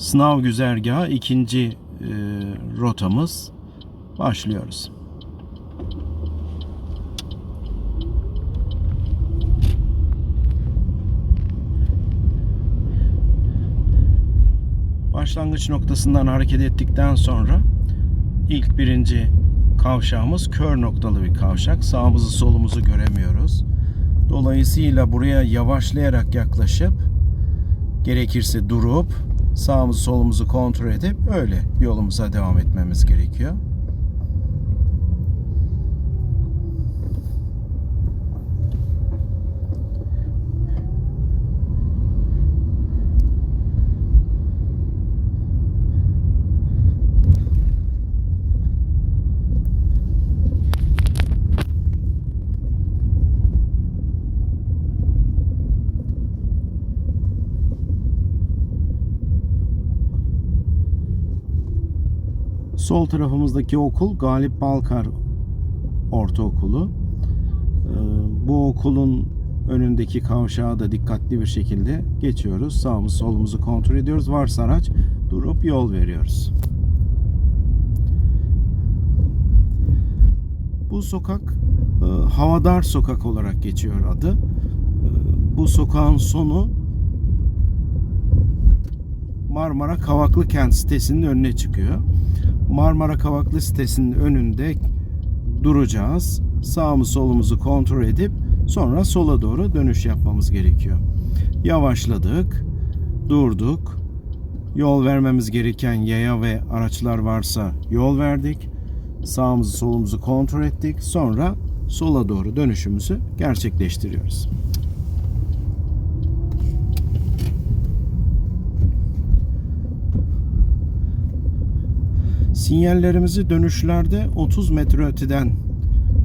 Sınav güzergahı ikinci e, rotamız. Başlıyoruz. Başlangıç noktasından hareket ettikten sonra ilk birinci kavşağımız kör noktalı bir kavşak. Sağımızı solumuzu göremiyoruz. Dolayısıyla buraya yavaşlayarak yaklaşıp gerekirse durup sağımızı solumuzu kontrol edip öyle yolumuza devam etmemiz gerekiyor. Sol tarafımızdaki okul Galip Balkar Ortaokulu. Ee, Bu okulun önündeki kavşağı da dikkatli bir şekilde geçiyoruz. Sağımızı solumuzu kontrol ediyoruz. Varsa araç durup yol veriyoruz. Bu sokak e, Havadar Sokak olarak geçiyor adı. E, Bu sokağın sonu Marmara Kavaklı Kent sitesinin önüne çıkıyor. Marmara Kavaklı sitesinin önünde duracağız. Sağımız solumuzu kontrol edip sonra sola doğru dönüş yapmamız gerekiyor. Yavaşladık, durduk. Yol vermemiz gereken yaya ve araçlar varsa yol verdik. Sağımızı solumuzu kontrol ettik. Sonra sola doğru dönüşümüzü gerçekleştiriyoruz. Sinyallerimizi dönüşlerde 30 metre öteden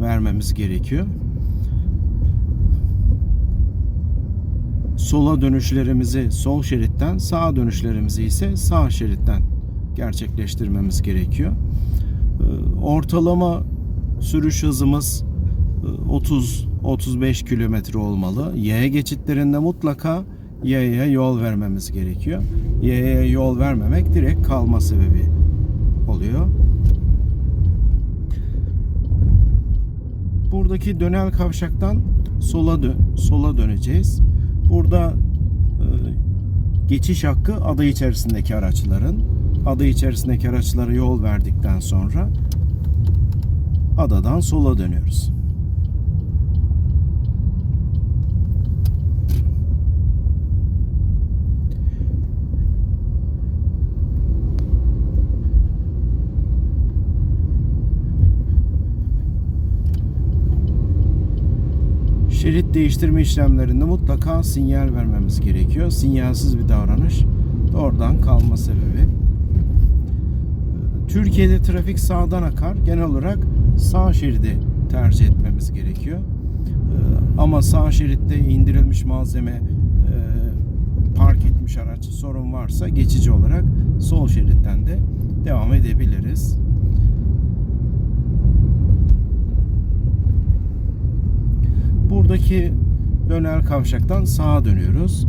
vermemiz gerekiyor. Sola dönüşlerimizi sol şeritten, sağa dönüşlerimizi ise sağ şeritten gerçekleştirmemiz gerekiyor. Ee, Ortalama sürüş hızımız 30-35 kilometre olmalı. Yaya geçitlerinde mutlaka yayaya yol vermemiz gerekiyor. Yayaya yol vermemek direkt kalma sebebi oluyor. Buradaki dönel kavşaktan sola dö- sola döneceğiz. Burada e, geçiş hakkı adı içerisindeki araçların. Adı içerisindeki araçlara yol verdikten sonra adadan sola dönüyoruz. Şerit değiştirme işlemlerinde mutlaka sinyal vermemiz gerekiyor. Sinyalsiz bir davranış doğrudan kalma sebebi. Türkiye'de trafik sağdan akar. Genel olarak sağ şeridi tercih etmemiz gerekiyor. Ee, Ama sağ şeritte indirilmiş malzeme, e, park etmiş araç sorun varsa geçici olarak sol şeritten de devam edebiliriz. Buradaki döner kavşaktan sağa dönüyoruz.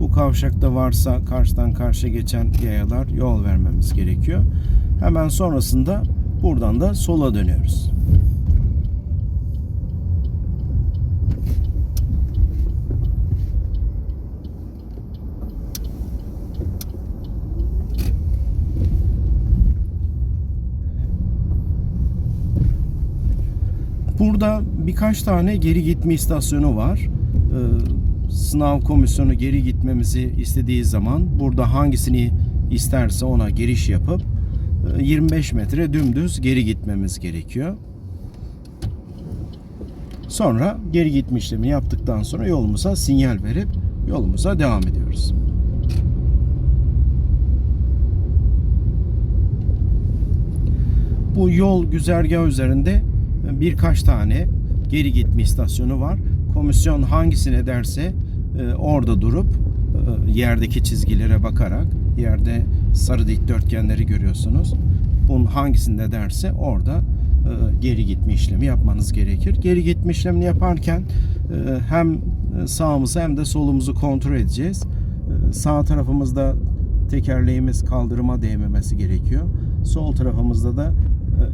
Bu kavşakta varsa karşıdan karşıya geçen yayalar yol vermemiz gerekiyor. Hemen sonrasında buradan da sola dönüyoruz. Burada birkaç tane geri gitme istasyonu var. Ee, sınav komisyonu geri gitmemizi istediği zaman burada hangisini isterse ona giriş yapıp e, 25 metre dümdüz geri gitmemiz gerekiyor. Sonra geri gitme işlemi yaptıktan sonra yolumuza sinyal verip yolumuza devam ediyoruz. Bu yol güzergah üzerinde birkaç tane geri gitme istasyonu var. Komisyon hangisine derse e, orada durup e, yerdeki çizgilere bakarak yerde sarı dikdörtgenleri görüyorsunuz. Bunun hangisinde derse orada e, geri gitme işlemi yapmanız gerekir. Geri gitme işlemini yaparken hem sağımızı hem de solumuzu kontrol edeceğiz. Sağ tarafımızda tekerleğimiz kaldırıma değmemesi gerekiyor. Sol tarafımızda da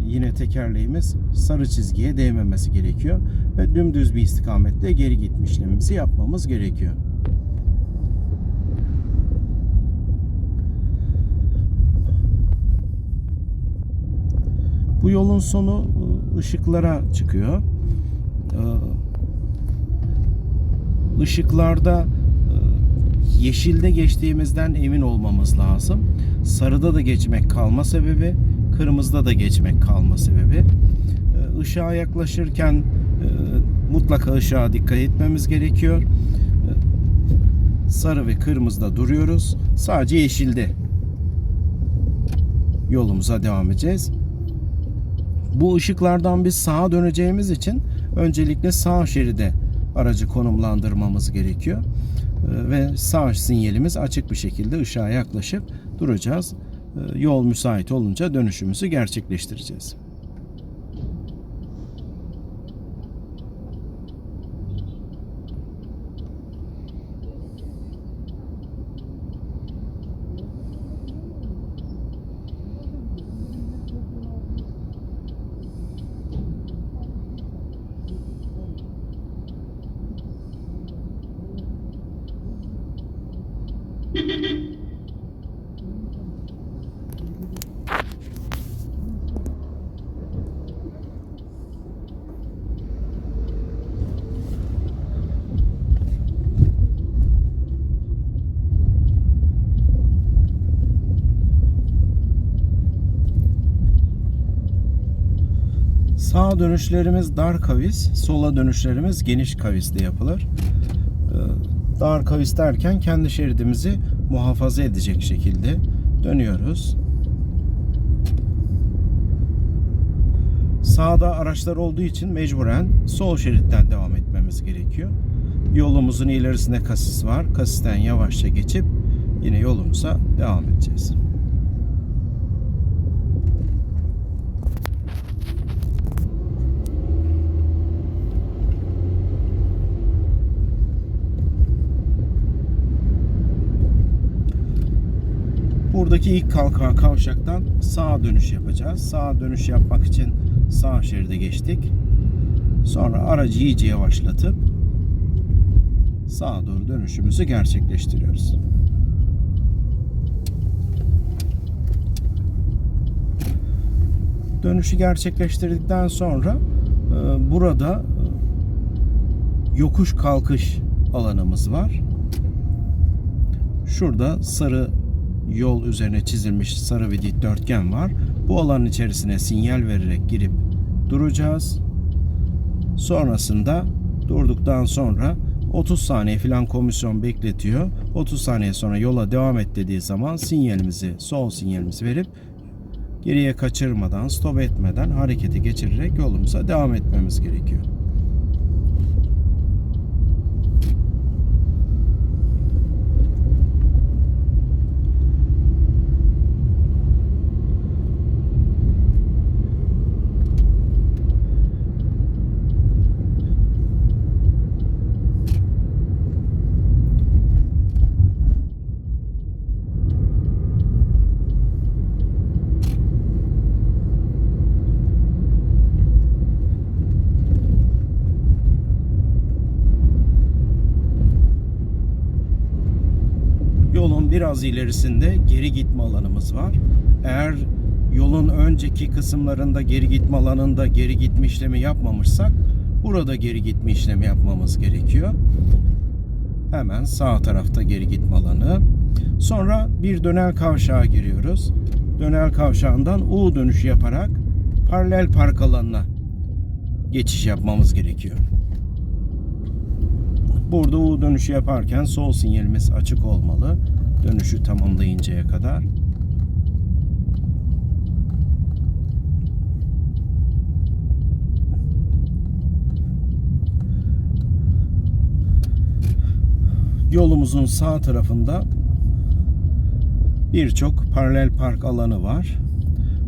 yine tekerleğimiz sarı çizgiye değmemesi gerekiyor. Ve dümdüz bir istikamette geri gitme işlemimizi yapmamız gerekiyor. Bu yolun sonu e, ışıklara çıkıyor. Işıklarda e, yeşilde geçtiğimizden emin olmamız lazım. Sarıda da geçmek kalma sebebi, kırmızıda da geçmek kalma sebebi. Işığa yaklaşırken e, mutlaka ışığa dikkat etmemiz gerekiyor. E, Sarı ve kırmızıda duruyoruz. Sadece yeşilde yolumuza devam edeceğiz. Bu ışıklardan biz sağa döneceğimiz için öncelikle sağ şeride aracı konumlandırmamız gerekiyor. Ee, Ve sağ sinyalimiz açık bir şekilde ışığa yaklaşıp duracağız. Ee, Yol müsait olunca dönüşümüzü gerçekleştireceğiz. Sağ dönüşlerimiz dar kavis, sola dönüşlerimiz geniş kavisle yapılır. Ee, Dar kavis derken kendi şeridimizi muhafaza edecek şekilde dönüyoruz. Sağda araçlar olduğu için mecburen sol şeritten devam etmemiz gerekiyor. Yolumuzun ilerisinde kasis var. Kasisten yavaşça geçip yine yolumuza devam edeceğiz. Buradaki ilk kalkan kavşaktan sağa dönüş yapacağız. Sağa dönüş yapmak için sağ şeride geçtik. Sonra aracı iyice yavaşlatıp sağa doğru dönüşümüzü gerçekleştiriyoruz. Dönüşü gerçekleştirdikten sonra e, burada e, yokuş kalkış alanımız var. Şurada sarı yol üzerine çizilmiş sarı bir dikdörtgen var. Bu alanın içerisine sinyal vererek girip duracağız. Sonrasında durduktan sonra 30 saniye falan komisyon bekletiyor. 30 saniye sonra yola devam et dediği zaman sinyalimizi, sol sinyalimizi verip geriye kaçırmadan, stop etmeden harekete geçirerek yolumuza devam etmemiz gerekiyor. Biraz ilerisinde geri gitme alanımız var. Eğer yolun önceki kısımlarında geri gitme alanında geri gitme işlemi yapmamışsak burada geri gitme işlemi yapmamız gerekiyor. Hemen sağ tarafta geri gitme alanı. Sonra bir dönel kavşağa giriyoruz. Dönel kavşağından U dönüşü yaparak paralel park alanına geçiş yapmamız gerekiyor. Burada U dönüşü yaparken sol sinyalimiz açık olmalı. Dönüşü tamamlayıncaya kadar. Yolumuzun sağ tarafında birçok paralel park alanı var.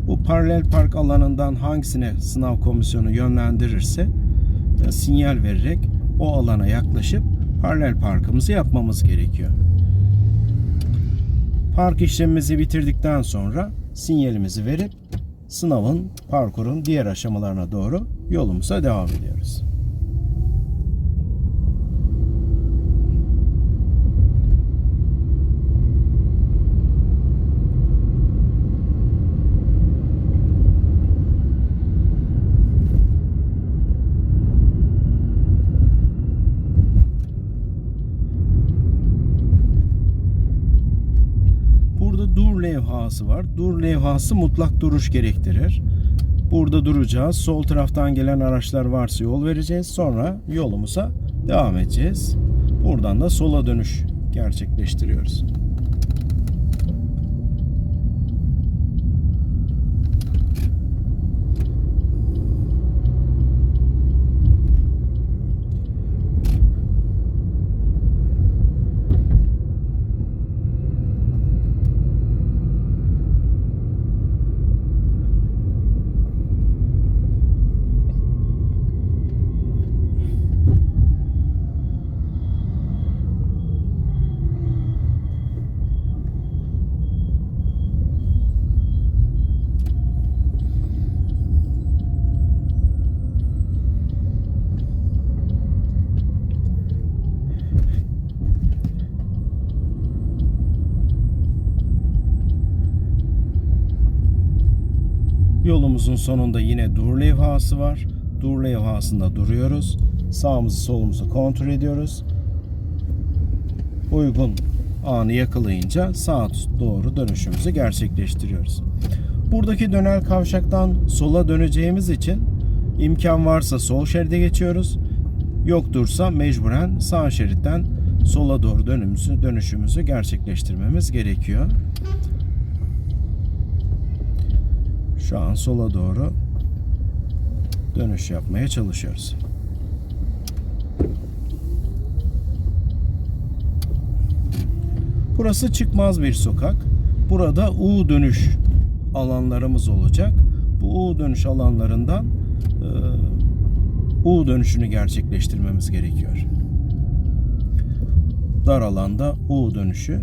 Bu paralel park alanından hangisine sınav komisyonu yönlendirirse e, sinyal vererek o alana yaklaşıp paralel parkımızı yapmamız gerekiyor. Park işlemimizi bitirdikten sonra sinyalimizi verip sınavın, parkurun diğer aşamalarına doğru yolumuza devam ediyoruz. Burada dur levhası var. Dur levhası mutlak duruş gerektirir. Burada duracağız. Sol taraftan gelen araçlar varsa yol vereceğiz. Sonra yolumuza devam edeceğiz. Buradan da sola dönüş gerçekleştiriyoruz. Yolumuzun sonunda yine dur levhası var. Dur levhasında duruyoruz. Sağımızı solumuzu kontrol ediyoruz. Uygun anı yakalayınca sağa doğru dönüşümüzü gerçekleştiriyoruz. Buradaki dönel kavşaktan sola döneceğimiz için imkan varsa sol şeride geçiyoruz. Yoktursa mecburen sağ şeritten sola doğru dönümümüzü, dönüşümüzü gerçekleştirmemiz gerekiyor. Şu an sola doğru dönüş yapmaya çalışıyoruz. Burası çıkmaz bir sokak. Burada U dönüş alanlarımız olacak. Bu U dönüş alanlarından e, U dönüşünü gerçekleştirmemiz gerekiyor. Dar alanda U dönüşü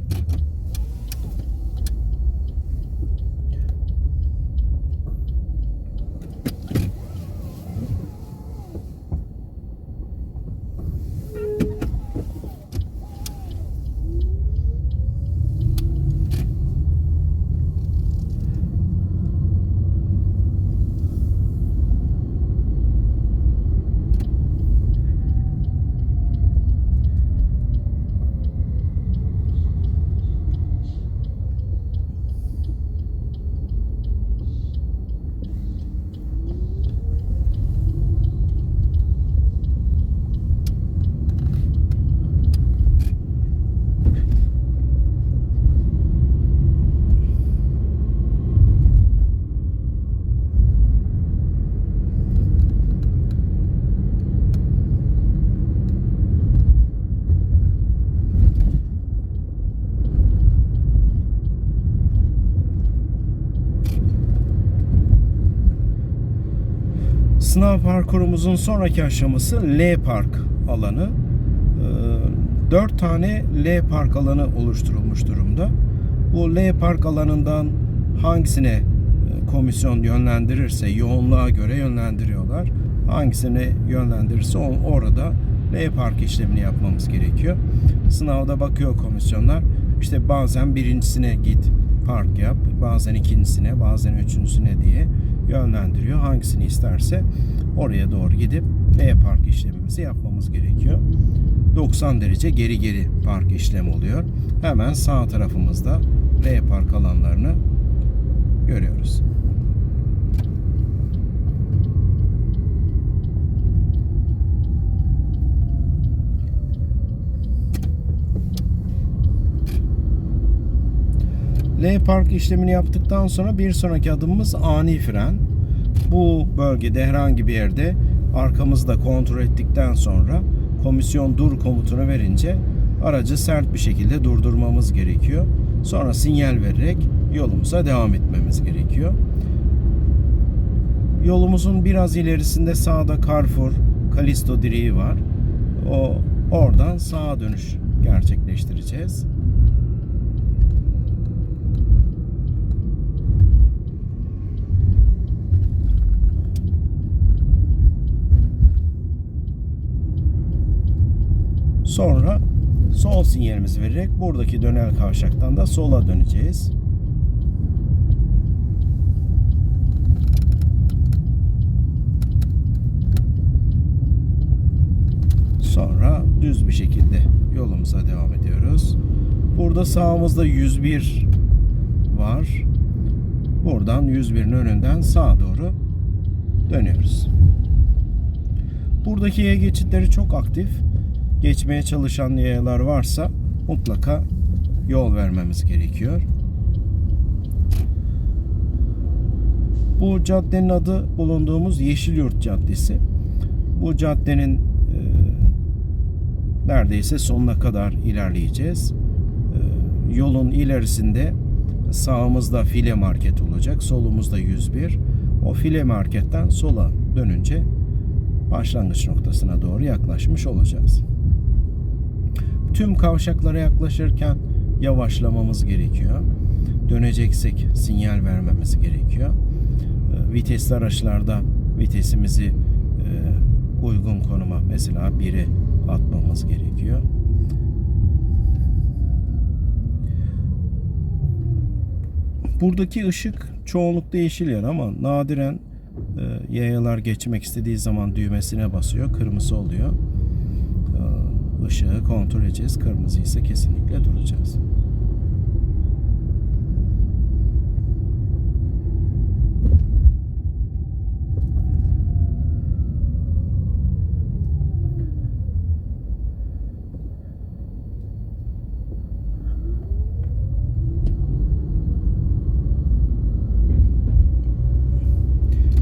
Sınav parkurumuzun sonraki aşaması L park alanı. 4 tane L park alanı oluşturulmuş durumda. Bu L park alanından hangisine e, komisyon yönlendirirse yoğunluğa göre yönlendiriyorlar. Hangisine yönlendirirse orada L park işlemini yapmamız gerekiyor. Sınavda bakıyor komisyonlar. İşte bazen birincisine git park yap, bazen ikincisine, bazen üçüncüsüne diye yönlendiriyor. Hangisini isterse oraya doğru gidip L park işlemimizi yapmamız gerekiyor. 90 derece geri geri park işlemi oluyor. Hemen sağ tarafımızda L park alanlarını görüyoruz. L park işlemini yaptıktan sonra bir sonraki adımımız ani fren. Bu bölgede herhangi bir yerde arkamızda kontrol ettikten sonra komisyon dur komutunu verince aracı sert bir şekilde durdurmamız gerekiyor. Sonra sinyal vererek yolumuza devam etmemiz gerekiyor. Yolumuzun biraz ilerisinde sağda Carrefour, Kalisto direği var. O oradan sağa dönüş gerçekleştireceğiz. Sonra sol sinyalimizi vererek buradaki dönel kavşaktan da sola döneceğiz. Sonra düz bir şekilde yolumuza devam ediyoruz. Burada sağımızda 101 var. Buradan 101'in önünden sağa doğru dönüyoruz. Buradaki yaya geçitleri çok aktif. Geçmeye çalışan yayalar varsa mutlaka yol vermemiz gerekiyor. Bu caddenin adı bulunduğumuz Yeşilyurt Caddesi. Bu caddenin e, neredeyse sonuna kadar ilerleyeceğiz. E, yolun ilerisinde sağımızda file market olacak, solumuzda 101. O file marketten sola dönünce başlangıç noktasına doğru yaklaşmış olacağız. Tüm kavşaklara yaklaşırken yavaşlamamız gerekiyor. Döneceksek sinyal vermemiz gerekiyor. E, Vitesli araçlarda vitesimizi e, uygun konuma mesela 1'e atmamız gerekiyor. Buradaki ışık çoğunlukla yeşil yer ama nadiren e, yayalar geçmek istediği zaman düğmesine basıyor. Kırmızı oluyor. Işığı kontrol edeceğiz. Kırmızı ise kesinlikle duracağız.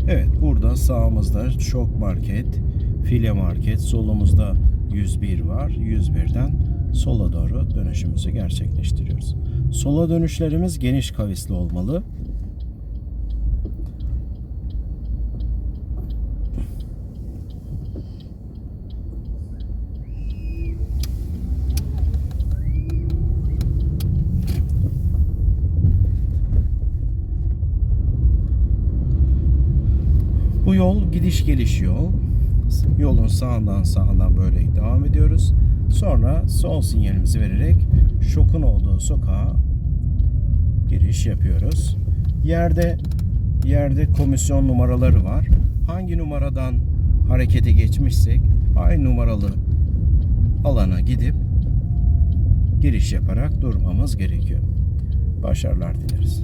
Evet burada sağımızda Şok Market, File Market, solumuzda 101 var. 101'den sola doğru dönüşümüzü gerçekleştiriyoruz. Sola dönüşlerimiz geniş kavisli olmalı. Bu yol gidiş geliş yol. Yolun sağından sağından böyle devam ediyoruz. Sonra sol sinyalimizi vererek şokun olduğu sokağa giriş yapıyoruz. Yerde yerde komisyon numaraları var. Hangi numaradan harekete geçmişsek aynı numaralı alana gidip giriş yaparak durmamız gerekiyor. Başarılar dileriz.